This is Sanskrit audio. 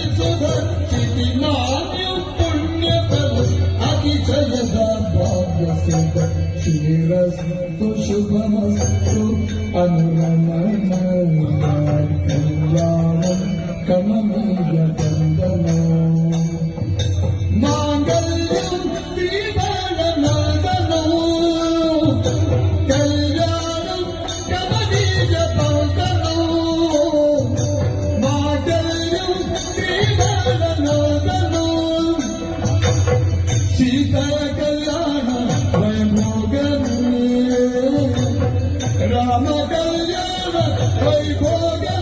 च्वार्ण निलिस्ट आणियों पुन्यत तरो आगी चैन्यताद बाद्यासिताद शीरस तो Rama Kalyana, Rama Kalyana, Rama Kalyana, Rama Kalyana,